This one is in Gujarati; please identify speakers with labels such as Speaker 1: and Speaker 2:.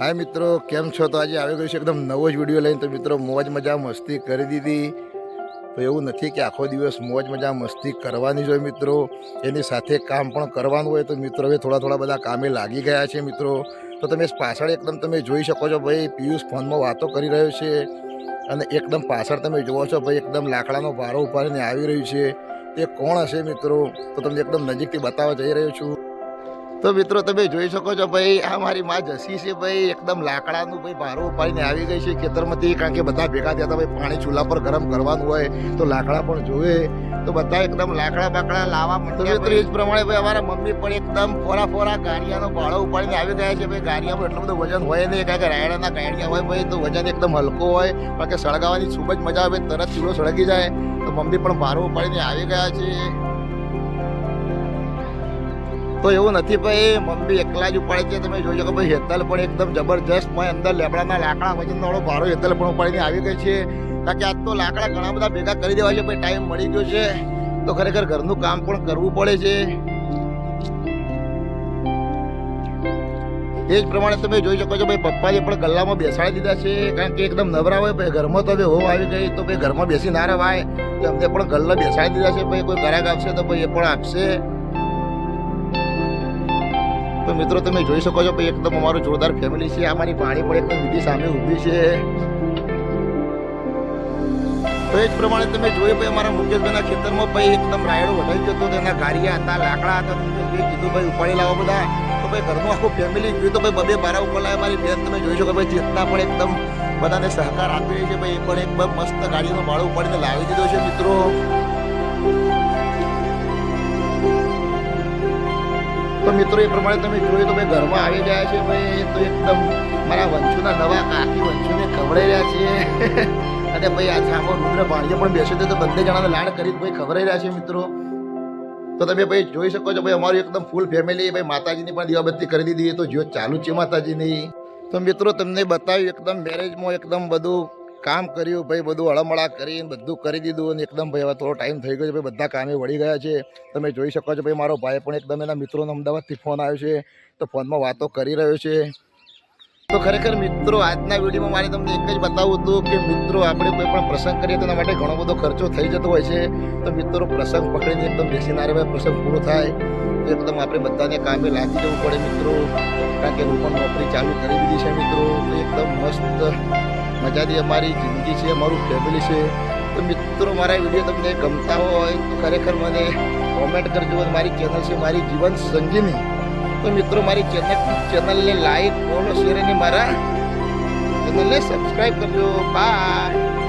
Speaker 1: હાય મિત્રો, કેમ છો? તો આજે આવી ગયો છે એકદમ નવો જ વીડિયો લઈને. તો મિત્રો, મોજ મજા મસ્તી કરી દીધી. તો એવું નથી કે આખો દિવસ મોજ મજા મસ્તી કરવાની જ હોય મિત્રો. એની સાથે કામ પણ કરવાનું હોય. તો મિત્રો, હવે થોડા થોડા બધા કામે લાગી ગયા છે મિત્રો. તો તમે પાછળ એકદમ તમે જોઈ શકો છો ભાઈ, પિયુષ ફોનમાં વાતો કરી રહ્યો છે. અને એકદમ પાછળ તમે જુઓ છો ભાઈ, એકદમ લાકડાનો ભારો ઉપાડીને આવી રહ્યું છે. તે કોણ હશે મિત્રો? તો તમને એકદમ નજીકથી બતાવવા જઈ રહ્યો છું. તો મિત્રો તમે જોઈ શકો છો ભાઈ આ મારી માં જસી છે ભાઈ એકદમ લાકડાનું ભાઈ ભારો ઉપાડીને આવી ગઈ છે ખેતરમાંથી કારણ કે બધા ભેગા થયા હતા ભાઈ પાણી ચૂલા પર ગરમ કરવાનું હોય તો લાકડા પણ જોવે. તો બધા એકદમ લાકડા બાકડા લાવવા માંડ્યા મિત્રો એ જ પ્રમાણે ભાઈ અમારા મમ્મી પણ એકદમ ફોરા ફોરા ગાડિયાનો ભાડો ઉપાડીને આવી ગયા છે ભાઈ. ગાડિયામાં એટલું બધું વજન હોય નહીં કારણ કે રાયડાના ગાડિયા હોય ભાઈ તો વજન એકદમ હલકો હોય. કારણ કે સળગાવવાની ખૂબ જ મજા આવે તરત ચૂલો સળગી જાય. તો મમ્મી પણ ભારો ઉપાડીને આવી ગયા છે. તો એવું નથી ભાઈ, મમ્મી એકલા જ ઉપાડે છે, તમે જોઈ શકો ભાઈ, હેતલ પણ એકદમ જબરજસ્ત મેં અંદર લેબડાના લાકડા વજનવાળો ભારો હેતલ પણ ઉપાડીને આવી ગઈ છે. કારણ કે આજ તો લાકડા ઘણા બધા ભેગા કરી દેવા છે, ભાઈ, ટાઈમ મળી ગયો છે. તો ખરેખર ઘરનું કામ પણ કરવું પડે છે. એ જ પ્રમાણે તમે જોઈ શકો છો, ભાઈ, પપ્પાએ પણ ગલ્લામાં બેસાડી દીધા છે. કારણ કે એકદમ નવરા હોય ભાઈ, ઘરમાં તો હવે હોવ આવી ગઈ, તો ભાઈ, ઘરમાં બેસી ના રવાય. અમને પણ ગલ્લા બેસાડી દીધા છે, ભાઈ, કોઈ ઘરાક આવશે તો, ભાઈ, એ પણ આપશે. તો મિત્રો તમે જોઈ શકો છો ભાઈ, એકદમ અમારું જોરદાર ફેમિલી છે. અમારી પાણી પણ એકદમ બીજી સામે ઊભી છે. તો એ જ પ્રમાણે તમે જોયું ભાઈ, અમારા મુકેશભાઈના ખેતરમાં ભાઈ એકદમ રાયડો વધારી જતો તેના ગારિયા હતા, લાકડા હતા તો મુકેશભાઈ કીધું ભાઈ, ઉપાડી લાવો બધા. તો ભાઈ ઘરનું આખું ફેમિલી ગયું તો ભાઈ, બબે બારા ઉપર લાવે મારી બેન તમે જોઈ શકો ભાઈ, ચેતના પણ એકદમ બધાને સહકાર આપી રહી છે ભાઈ. એ પણ એકદમ મસ્ત ગાડીનો ભાડું ઉપાડીને લાવી દીધો છે મિત્રો. તો મિત્રો, એ પ્રમાણે તમે જોયું તો ભાઈ ઘરમાં આવી ગયા છે ભાઈ. તો એકદમ મારા વંશુના નવા કાકી વંશુને ખવડાઈ રહ્યા છે અને ભાઈ, આ સામો રુદ્ર ભાણિયો પણ બેસે તો બંને જણાને લાડ કરી ભાઈ ખવડાઈ રહ્યા છે મિત્રો. તો તમે ભાઈ જોઈ શકો છો ભાઈ, અમારું એકદમ ફૂલ ફેમિલી ભાઈ માતાજીની પણ દીવાબત્તી કરી દીધી. તો જ્યોત ચાલુ છે માતાજીની. તો મિત્રો, તમને બતાવ્યું એકદમ મેરેજમાં એકદમ બધું કામ કર્યું, ભાઈ બધું હળમળા કરીને બધું કરી દીધું અને એકદમ ભાઈ હવે થોડો ટાઈમ થઈ ગયો છે, ભાઈ બધા કામે વળી ગયા છે. તમે જોઈ શકો છો, ભાઈ મારો ભાઈ પણ એકદમ એના મિત્રોનો અમદાવાદથી ફોન આવ્યો છે, તો ફોનમાં વાતો કરી રહ્યો છે. તો ખરેખર મિત્રો, આજના વિડીયોમાં મારે તમને એક જ બતાવું હતું કે મિત્રો, આપણે કોઈ પણ પ્રસંગ કરીએ તો એના માટે ઘણો બધો ખર્ચો થઈ જતો હોય છે. તો મિત્રો, પ્રસંગ પકડીને એકદમ બેસી ના રહેવાય પ્રસંગ પૂરો થાય. એકદમ આપણે બધાને કામે લાગી જવું પડે મિત્રો. કારણ કે હું પણ નોકરી ચાલુ કરી દીધી છે મિત્રો એકદમ મસ્ત મજાની અમારી જિંદગી છે અમારું ફેમિલી છે. તો મિત્રો, મારા વીડિયો તમને ગમતા હોય તો ખરેખર મને કોમેન્ટ કરજો મારી ચેનલ છે, મારી જીવન સંગીની. તો મિત્રો, મારી ચેનલ ચેનલને લાઈક ફોલો શેર અને મારા ચેનલને સબસ્ક્રાઈબ કરજો. બાય